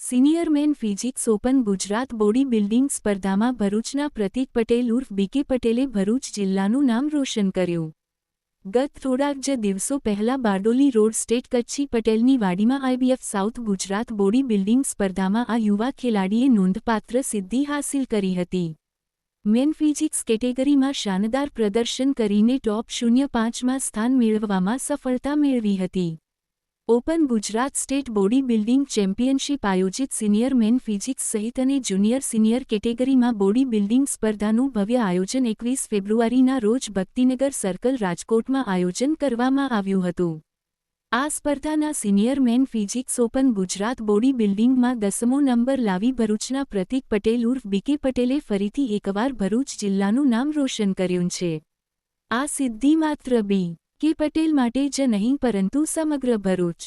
Senior man physics open Gujarat body building સ્પર્ધામાં ભરૂચના પ્રતિક પટેલ ઉર્ફ બીકે પટેલે ભરૂચ જિલ્લાનું નામ રોશન કર્યું. ગત થોડાક જ દિવસો પહેલા બારડોલી રોડ સ્ટેટ કચ્છી પટેલની વાડીમાં IBF south Gujarat body building સ્પર્ધામાં આ યુવા ખેલાડીએ નોંધપાત્ર સિદ્ધિ હાંસિલ કરી હતી. મેન ફિઝિક્સ કેટેગરીમાં શાનદાર પ્રદર્શન કરીને ટોપ શૂન્ય પાંચમાં સ્થાન મેળવવામાં સફળતા મેળવી હતી. Open Gujarat state body building championship આયોજિત સિનિયર મેન ફિઝિક્સ સહિત અને જુનિયર સિનિયર કેટેગરીમાં બોડી બિલ્ડિંગ સ્પર્ધાનું ભવ્ય આયોજન એકવીસ ફેબ્રુઆરીના રોજ ભક્તિનગર સર્કલ રાજકોટમાં આયોજન કરવામાં આવ્યું હતું. આ સ્પર્ધાના senior man physics open Gujarat body બિલ્ડિંગમાં દસમો નંબર લાવી ભરૂચના પ્રતિક પટેલ ઉર્ફ બીકે પટેલે ફરીથી એકવાર ભરૂચ જિલ્લાનું નામ રોશન કર્યું છે. આ સિદ્ધિ માત્ર બી. કે પટેલ માટે જ નહીં પરંતુ સમગ્ર ભરૂચ